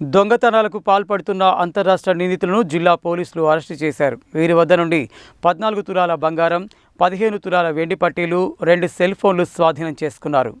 దొంగతనాలకు పాల్పడుతున్న అంతరాష్ట్ర నిందితులను జిల్లా పోలీసులు అరెస్టు చేశారు. వీరి వద్ద నుండి పద్నాలుగు తులాల బంగారం పదిహేను తులాల వెండి పట్టీలు రెండు సెల్ ఫోన్లు స్వాధీనం చేసుకున్నారు.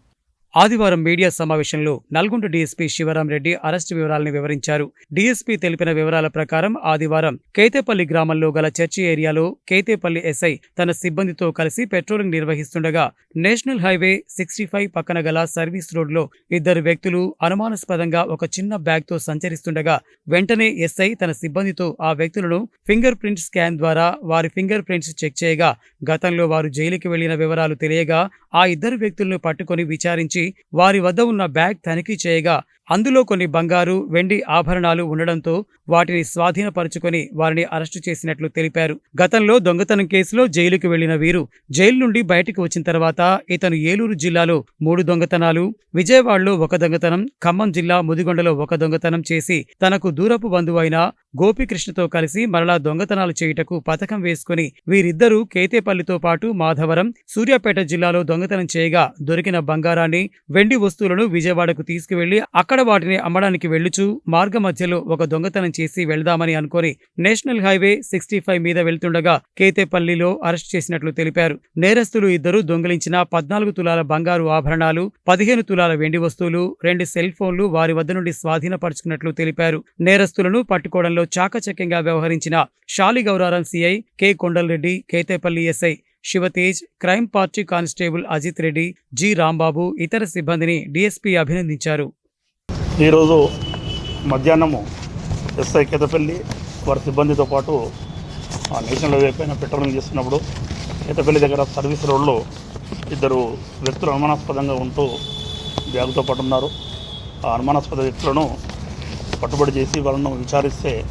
ఆదివారం మీడియా సమావేశంలో నల్గొండ డీఎస్పీ శివరాం రెడ్డి అరెస్టు వివరాలను వివరించారు. డీఎస్పీ తెలిపిన వివరాల ప్రకారం ఆదివారం కేతేపల్లి గ్రామంలో గల చర్చి ఏరియాలో కేతేపల్లి ఎస్ఐ తన సిబ్బందితో కలిసి పెట్రోలింగ్ నిర్వహిస్తుండగా నేషనల్ హైవే సిక్స్టీ ఫైవ్ పక్కన గల సర్వీస్ రోడ్లో ఇద్దరు వ్యక్తులు అనుమానాస్పదంగా ఒక చిన్న బ్యాగ్తో సంచరిస్తుండగా వెంటనే ఎస్ఐ తన సిబ్బందితో ఆ వ్యక్తులను ఫింగర్ ప్రింట్ స్కాన్ ద్వారా వారి ఫింగర్ ప్రింట్స్ చెక్ చేయగా గతంలో వారు జైలుకి వెళ్ళిన వివరాలు తెలియగా ఆ ఇద్దరు వ్యక్తులను పట్టుకొని విచారించి వారి వద్ద ఉన్న బ్యాగ్ తనిఖీ చేయగా అందులో కొన్ని బంగారు వెండి ఆభరణాలు ఉండడంతో వాటిని స్వాధీనపరుచుకొని వారిని అరెస్టు చేసినట్లు తెలిపారు. గతంలో దొంగతనం కేసులో జైలుకు వెళ్ళిన వీరు జైలు నుండి బయటకు వచ్చిన తర్వాత ఇతను ఏలూరు జిల్లాలో మూడు దొంగతనాలు విజయవాడలో ఒక దొంగతనం ఖమ్మం జిల్లా ముదిగొండలో ఒక దొంగతనం చేసి తనకు దూరపు బంధువైన గోపికృష్ణతో కలిసి మరలా దొంగతనాలు చేయుటకు పథకం వేసుకుని వీరిద్దరూ కేతేపల్లితో పాటు మాధవరం సూర్యాపేట జిల్లాలో దొంగతనం చేయగా దొరికిన బంగారాన్ని వెండి వస్తువులను విజయవాడకు తీసుకువెళ్ళి అక్కడ వాటిని అమ్మడానికి వెళ్ళుచూ మార్గ మధ్యలో ఒక దొంగతనం చేసి వెళ్దామని అనుకొని నేషనల్ హైవే సిక్స్టీ ఫైవ్ మీద వెళ్తుండగా కేతేపల్లిలో అరెస్ట్ చేసినట్లు తెలిపారు. నేరస్తులు ఇద్దరు దొంగిలించిన పద్నాలుగు తులాల బంగారు ఆభరణాలు పదిహేను తులాల వెండి వస్తువులు రెండు సెల్ ఫోన్లు వారి వద్ద నుండి స్వాధీనపరుచుకున్నట్లు తెలిపారు. నేరస్తులను పట్టుకోవడంలో చాకచక్యంగా వ్యవహరించిన Shaligouraram CI K Kondalreddy Ketepalli SI Sivatej crime party constable Ajith Reddy G Rambabu ఇతర సిబ్బందిని డిఎస్పీ అభినందించారు. ఈరోజు మధ్యాహ్నము ఎస్ఐ కేతపల్లి వారి సిబ్బందితో పాటు నేషనల్ హైవే పైన పెట్రోలింగ్ చేస్తున్నప్పుడు కేతపల్లి దగ్గర సర్వీస్ రోడ్లో ఇద్దరు వ్యక్తులు అనుమానాస్పదంగా ఉంటూ బ్యాగుతో పాటు ఉన్నారు. ఆ అనుమానాస్పద వ్యక్తులను పట్టుబడి చేసి వాళ్ళను విచారిస్తే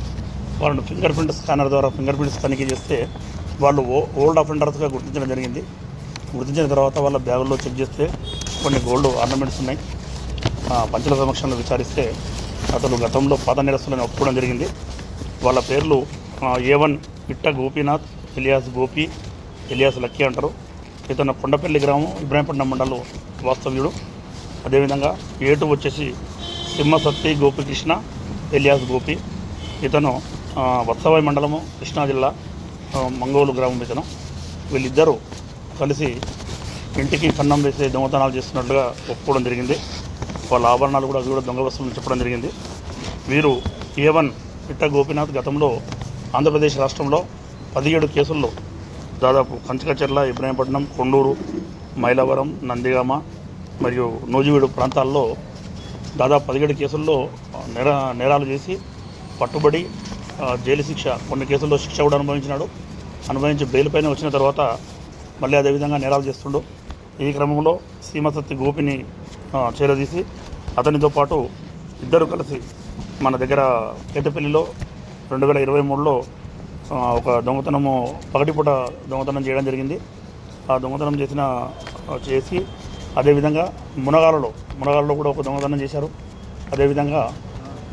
వాళ్ళను ఫింగర్ ప్రింట్ స్కానర్ ద్వారా ఫింగర్ ప్రింట్స్ తనిఖీ చేస్తే వాళ్ళు ఓ ఓల్డ్ అఫెండర్స్గా గుర్తించడం జరిగింది. గుర్తించిన తర్వాత వాళ్ళ బ్యాగుల్లో చెక్ చేస్తే కొన్ని గోల్డ్ ఆర్నమెంట్స్ ఉన్నాయి. ఆ, పంచుల సమక్షంలో విచారిస్తే అతను గతంలో పాత నిరసనని ఒప్పుకోవడం జరిగింది. వాళ్ళ పేర్లు ఏ వన్ ఇట్ట Gopinath alias Gopi alias lucky అంటారు. ఇతను కొండపల్లి గ్రామం ఇబ్రాహీంపట్నం మండలం వాస్తవ్యుడు. అదేవిధంగా ఏటు వచ్చేసి సింహసత్తి గోపికృష్ణ ఎలియాస్ గోపి ఇతను వత్సవాయి మండలము కృష్ణా జిల్లా మంగోలు గ్రామం ఇతను వీళ్ళిద్దరూ కలిసి ఇంటికి కన్నం వేసే దొంగతనాలు చేస్తున్నట్లుగా ఒప్పుకోవడం జరిగింది. వాళ్ళ ఆభరణాలు కూడా అది కూడా దొంగ వస్తువులు చెప్పడం జరిగింది. వీరు ఏ వన్ పిట్ట గోపీనాథ్ గతంలో ఆంధ్రప్రదేశ్ రాష్ట్రంలో పదిహేడు కేసుల్లో దాదాపు కంచకచెర్ల ఇబ్రాహీంపట్నం కొండూరు మైలవరం నందిగామ మరియు నూజివీడు ప్రాంతాల్లో దాదాపు పదిహేడు కేసుల్లో నేర నేరాలు చేసి పట్టుబడి జైలు శిక్ష కొన్ని కేసుల్లో శిక్ష కూడా అనుభవించినాడు. అనుభవించి బెయిల్ పైన వచ్చిన తర్వాత మళ్ళీ అదేవిధంగా నేరాలు చేస్తుండు. ఈ క్రమంలో సీమసత్తి గోపిని చేరదీసి అతనితో పాటు ఇద్దరు కలిసి మన దగ్గర కేతపల్లిలో రెండు వేల ఇరవై మూడులో ఒక దొంగతనము పగటిపూట దొంగతనం చేయడం జరిగింది. ఆ దొంగతనం చేసిన చేసి అదేవిధంగా మునగాలలో మునగాలలో కూడా ఒక దొంగతనం చేశారు. అదేవిధంగా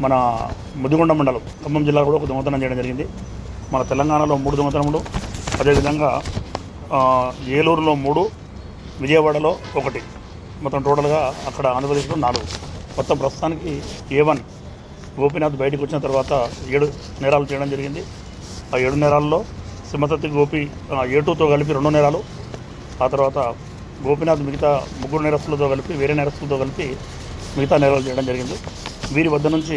మన ముదిగొండ మండలం ఖమ్మం జిల్లాలో కూడా ఒక దొంగతనం చేయడం జరిగింది. మన తెలంగాణలో మూడు దొంగతనములు అదేవిధంగా ఏలూరులో మూడు విజయవాడలో ఒకటి. మొత్తం టోటల్గా అక్కడ ఆంధ్రప్రదేశ్లో నాలుగు. మొత్తం ప్రస్తుతానికి ఏ వన్ గోపీనాథ్ బయటకు వచ్చిన తర్వాత ఏడు నేరాలు చేయడం జరిగింది. ఆ ఏడు నేరాల్లో సింహతత్తి గోపి ఏ టూతో కలిపి రెండు నేరాలు. ఆ తర్వాత గోపీనాథ్ మిగతా ముగ్గురు నేరస్తులతో కలిపి వేరే నేరస్తులతో కలిపి మిగతా నేరాలు చేయడం జరిగింది. వీరి వద్ద నుంచి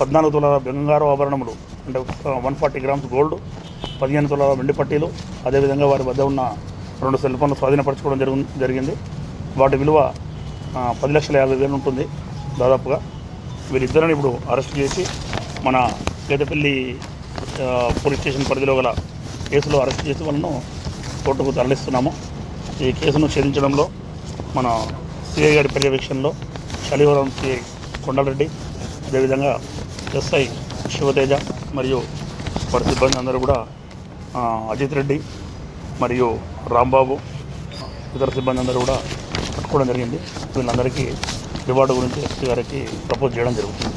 పద్నాలుగు తులాల బంగారు ఆభరణములు అంటే వన్ ఫార్టీ గ్రామ్స్ గోల్డ్ పదిహేను తులాల వెండి పట్టీలు అదేవిధంగా వారి వద్ద ఉన్న రెండు సెల్ ఫోన్లు స్వాధీనపరచుకోవడం జరుగు జరిగింది. వాటి విలువ పది లక్షల యాభై వేలు ఉంటుంది దాదాపుగా. వీరిద్దరిని ఇప్పుడు అరెస్ట్ చేసి మన పేదపల్లి పోలీస్ స్టేషన్ పరిధిలో గల కేసులో అరెస్ట్ చేసి వాళ్ళను కోర్టుకు తరలిస్తున్నాము. ఈ కేసును ఛేదించడంలో మన సిఐ గారి పర్యవేక్షణలో శలివరం సిఐ కొండలరెడ్డి అదేవిధంగా ఎస్ఐ శివతేజ మరియు వారి సిబ్బంది అందరూ కూడా అజిత్ రెడ్డి మరియు రాంబాబు ఇతర సిబ్బంది అందరూ కూడా పట్టుకోవడం జరిగింది. వీళ్ళందరికీ రివార్డు గురించి ఎస్పీ గారికి ప్రపోజ్ చేయడం జరుగుతుంది.